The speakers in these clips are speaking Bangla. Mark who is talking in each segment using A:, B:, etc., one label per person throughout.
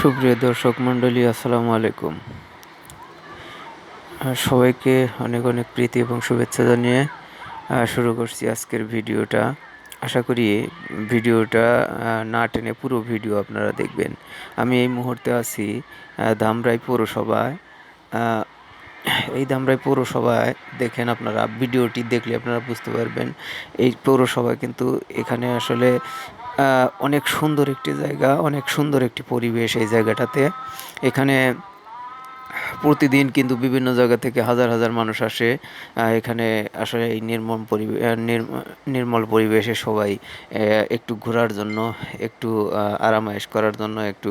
A: সুপ্রিয় দর্শক মণ্ডলী, আসসালামু আলাইকুম। সবাইকে অনেক অনেক প্রীতি এবং শুভেচ্ছা জানিয়ে শুরু করছি আজকের ভিডিওটা। আশা করি ভিডিওটা না টেনে পুরো ভিডিও আপনারা দেখবেন। আমি এই মুহূর্তে আছি ধামরাই পৌরসভায়। এই ধামরাই পৌরসভায় দেখেন আপনারা, ভিডিওটি দেখলে আপনারা বুঝতে পারবেন, এই পৌরসভা কিন্তু এখানে আসলে অনেক সুন্দর একটি জায়গা, অনেক সুন্দর একটি পরিবেশ এই জায়গাটাতে। এখানে প্রতিদিন কিন্তু বিভিন্ন জায়গা থেকে হাজার হাজার মানুষ আসে। এখানে আসলে এই নির্মম পরিবেশ নির্মল পরিবেশে সবাই একটু ঘোরার জন্য, একটু আরামায়েশ করার জন্য, একটু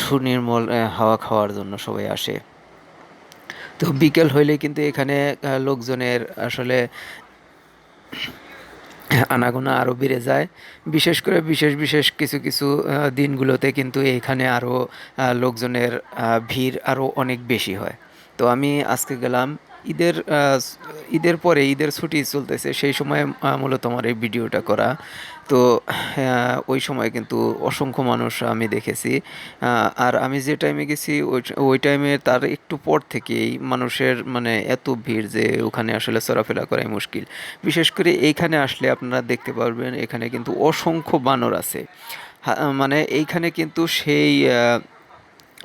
A: সুনির্মল হাওয়া খাওয়ার জন্য সবাই আসে। তো বিকেল হইলে কিন্তু এখানে লোকজনের আসলে আনাগোনা আরও বেড়ে যায়। বিশেষ করে বিশেষ বিশেষ কিছু কিছু দিনগুলোতে কিন্তু এইখানে আরও লোকজনের ভিড় আরও অনেক বেশি হয়। তো আমি আজকে গেলাম ঈদের ঈদের পরে, ঈদের ছুটি চলতেছে, সেই সময় মূলত আমার এই ভিডিওটা করা। তো ওই সময় কিন্তু অসংখ্য মানুষ আমি দেখেছি। আর আমি যে টাইমে গেছি, ওই ওই টাইমে তার একটু পর থেকেই মানুষের মানে এত ভিড় যে ওখানে আসলে চলাফেরা করাই মুশকিল। বিশেষ করে এইখানে আসলে আপনারা দেখতে পারবেন, এখানে কিন্তু অসংখ্য বানর আছে। মানে এইখানে কিন্তু সেই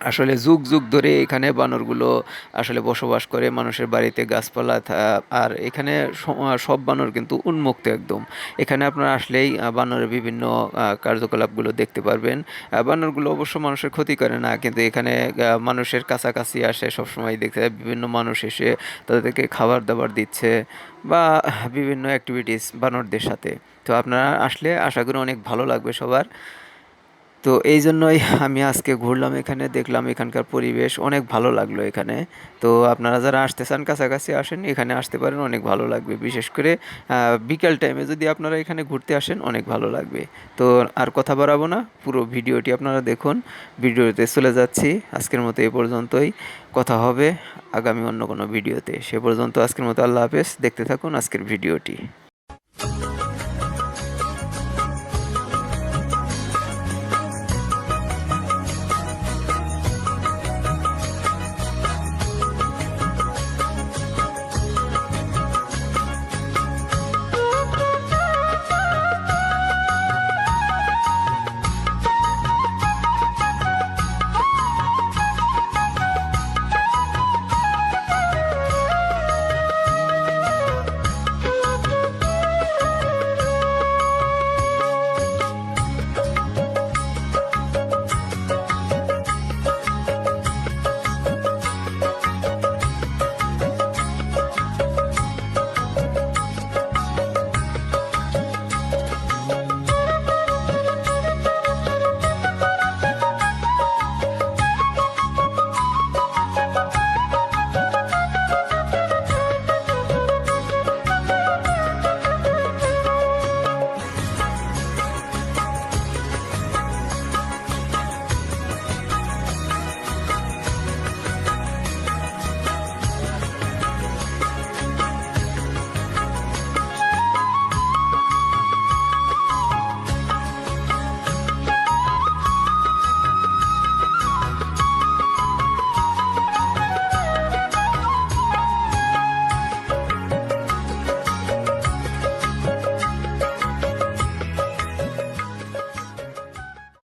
A: আসলে যুগ যুগ ধরে এখানে বানরগুলো আসলে বসবাস করে, মানুষের বাড়িতে গাছপালা আর এখানে সব বানর কিন্তু উন্মুক্ত একদম। এখানে আপনারা আসলেই বানরের বিভিন্ন কার্যকলাপগুলো দেখতে পারবেন। বানরগুলো অবশ্য মানুষের ক্ষতি করে না, কিন্তু এখানে মানুষের কাছাকাছি আসে, সবসময় দেখতে বিভিন্ন মানুষ এসে তাদেরকে খাবার দাবার দিচ্ছে বা বিভিন্ন অ্যাক্টিভিটিস বানরদের সাথে। তো আপনারা আসলে আশা করি অনেক ভালো লাগবে সবার। তো এই জন্যই আমি আজকে ঘুরলাম এখানে, দেখলাম এখানকার পরিবেশ অনেক ভালো লাগল এখানে। তো আপনারা যারা আসতে চান, কাছাকাছি আসেন, এখানে আসতে পারেন, অনেক ভালো লাগবে। বিশেষ করে বিকেল টাইমে যদি আপনারা এখানে ঘুরতে আসেন, অনেক ভালো লাগবে। তো আর কথা বাড়াবো না, পুরো ভিডিওটি আপনারা দেখুন। ভিডিওতে চলে যাচ্ছি, আজকের মতো এ পর্যন্তই। কথা হবে আগামী অন্য কোনো ভিডিওতে। সে পর্যন্ত আজকের মতো আল্লাহ হাফেজ। দেখতে থাকুন আজকের ভিডিওটি।